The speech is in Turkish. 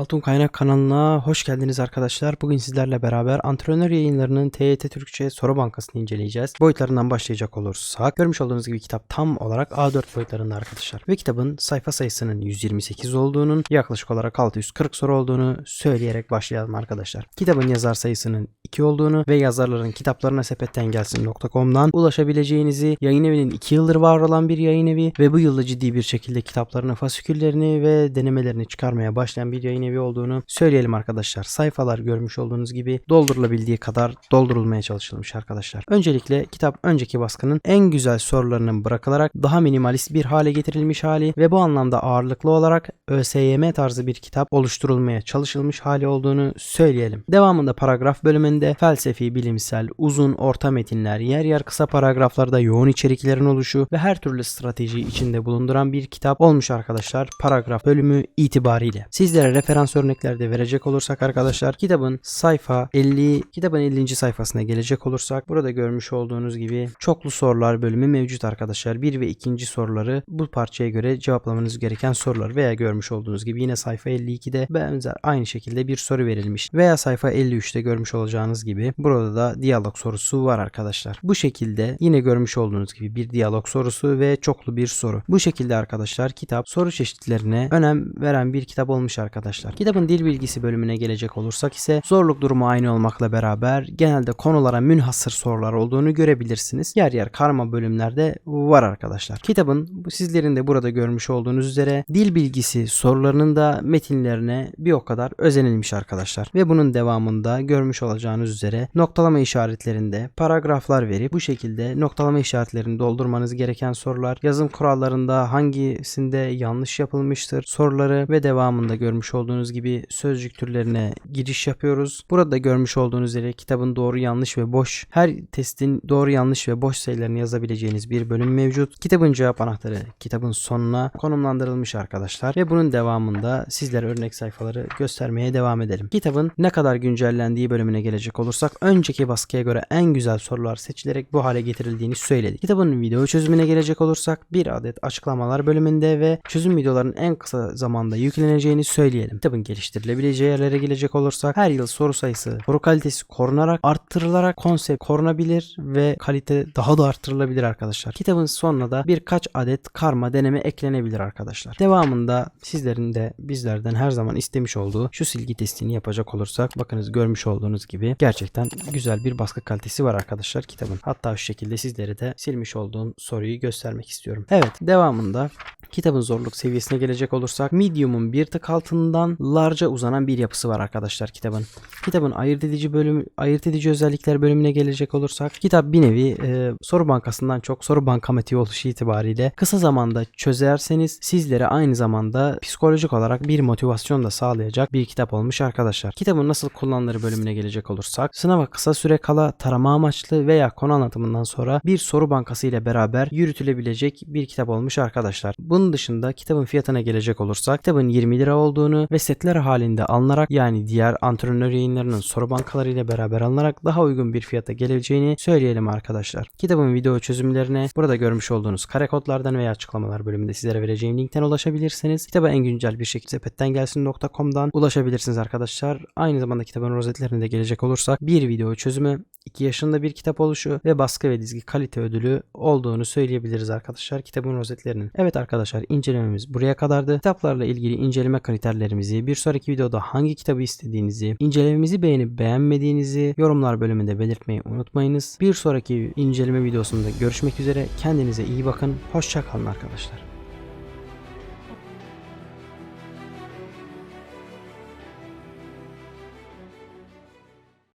Altın Kaynak kanalına hoş geldiniz arkadaşlar. Bugün sizlerle beraber antrenör yayınlarının TYT Türkçe soru bankasını inceleyeceğiz. Boyutlarından başlayacak olursak görmüş olduğunuz gibi kitap tam olarak A4 boyutlarında arkadaşlar. Ve kitabın sayfa sayısının 128 olduğunun yaklaşık olarak 640 soru olduğunu söyleyerek başlayalım arkadaşlar. Kitabın yazar sayısının 2 olduğunu ve yazarların kitaplarına sepetten gelsin.com'dan ulaşabileceğinizi, yayın evinin 2 yıldır var olan bir yayın evi ve bu yılda ciddi bir şekilde kitaplarını, fasiküllerini ve denemelerini çıkarmaya başlayan bir yayın evi olduğunu söyleyelim arkadaşlar. Sayfalar görmüş olduğunuz gibi doldurulabildiği kadar doldurulmaya çalışılmış arkadaşlar. Öncelikle kitap önceki baskının en güzel sorularının bırakılarak daha minimalist bir hale getirilmiş hali ve bu anlamda ağırlıklı olarak ÖSYM tarzı bir kitap oluşturulmaya çalışılmış hali olduğunu söyleyelim. Devamında paragraf bölümünde felsefi, bilimsel, uzun, orta metinler, yer yer kısa paragraflarda yoğun içeriklerin oluşu ve her türlü strateji içinde bulunduran bir kitap olmuş arkadaşlar paragraf bölümü itibariyle. Sizlere referans örnekler de verecek olursak arkadaşlar kitabın sayfa 50 kitabın 50. sayfasına gelecek olursak burada görmüş olduğunuz gibi çoklu sorular bölümü mevcut arkadaşlar. 1 ve 2. soruları bu parçaya göre cevaplamanız gereken sorular veya görmüş olduğunuz gibi yine sayfa 52'de benzer aynı şekilde bir soru verilmiş veya sayfa 53'te görmüş olacağınız gibi burada da diyalog sorusu var arkadaşlar. Bu şekilde yine görmüş olduğunuz gibi bir diyalog sorusu ve çoklu bir soru. Bu şekilde arkadaşlar kitap soru çeşitlerine önem veren bir kitap olmuş arkadaşlar. Kitabın dil bilgisi bölümüne gelecek olursak ise zorluk durumu aynı olmakla beraber genelde konulara münhasır sorular olduğunu görebilirsiniz. Yer yer karma bölümlerde var arkadaşlar. Kitabın sizlerin de burada görmüş olduğunuz üzere dil bilgisi sorularının da metinlerine bir o kadar özenilmiş arkadaşlar. Ve bunun devamında görmüş olacağınız üzere noktalama işaretlerinde paragraflar verip bu şekilde noktalama işaretlerini doldurmanız gereken sorular, yazım kurallarında hangisinde yanlış yapılmıştır soruları ve devamında görmüş olduğunuz gibi sözcük türlerine giriş yapıyoruz. Burada görmüş olduğunuz üzere kitabın doğru yanlış ve boş her testin doğru yanlış ve boş sayılarını yazabileceğiniz bir bölüm mevcut. Kitabın cevap anahtarı kitabın sonuna konumlandırılmış arkadaşlar ve bunun devamında sizlere örnek sayfaları göstermeye devam edelim. Kitabın ne kadar güncellendiği bölümüne gelecek olursak önceki baskıya göre en güzel sorular seçilerek bu hale getirildiğini söyledik. Kitabın video çözümüne gelecek olursak bir adet açıklamalar bölümünde ve çözüm videolarının en kısa zamanda yükleneceğini söyleyelim. Kitabın geliştirilebileceği yerlere gelecek olursak her yıl soru sayısı, soru kalitesi korunarak, arttırılarak konsept korunabilir ve kalite daha da arttırılabilir arkadaşlar. Kitabın sonuna da birkaç adet karma deneme eklenebilir arkadaşlar. Devamında sizlerin de bizlerden her zaman istemiş olduğu şu silgi testini yapacak olursak bakınız görmüş olduğunuz gibi gerçekten güzel bir baskı kalitesi var arkadaşlar kitabın. Hatta şu şekilde sizlere de silmiş olduğum soruyu göstermek istiyorum. Evet devamında kitabın zorluk seviyesine gelecek olursak medium'un bir tık altından large'a uzanan bir yapısı var arkadaşlar kitabın. Kitabın ayırt edici bölüm ayırt edici özellikler bölümüne gelecek olursak kitap bir nevi e, soru bankasından çok soru bankamatiği oluşu itibariyle kısa zamanda çözerseniz sizlere aynı zamanda psikolojik olarak bir motivasyon da sağlayacak bir kitap olmuş arkadaşlar. Kitabın nasıl kullanılır bölümüne gelecek olursak sınava kısa süre kala tarama amaçlı veya konu anlatımından sonra bir soru bankası ile beraber yürütülebilecek bir kitap olmuş arkadaşlar. Bunun dışında kitabın fiyatına gelecek olursak kitabın 20 lira olduğunu ve setler halinde alınarak yani diğer antrenör yayınlarının soru bankaları ile beraber alınarak daha uygun bir fiyata geleceğini söyleyelim arkadaşlar. Kitabın video çözümlerine burada görmüş olduğunuz kare kodlardan veya açıklamalar bölümünde sizlere vereceğim linkten ulaşabilirsiniz. Kitaba en güncel bir şekilde sepettengelsin.com'dan ulaşabilirsiniz arkadaşlar. Aynı zamanda kitabın rozetlerine de gelecek olursak bir video çözümü 2 yaşında bir kitap oluşu ve baskı ve dizgi kalite ödülü olduğunu söyleyebiliriz arkadaşlar kitabın rozetlerinin. Evet arkadaşlar incelememiz buraya kadardı. Kitaplarla ilgili inceleme kriterlerimizi, bir sonraki videoda hangi kitabı istediğinizi, incelememizi beğenip beğenmediğinizi yorumlar bölümünde belirtmeyi unutmayınız. Bir sonraki inceleme videosunda görüşmek üzere. Kendinize iyi bakın. Hoşçakalın arkadaşlar.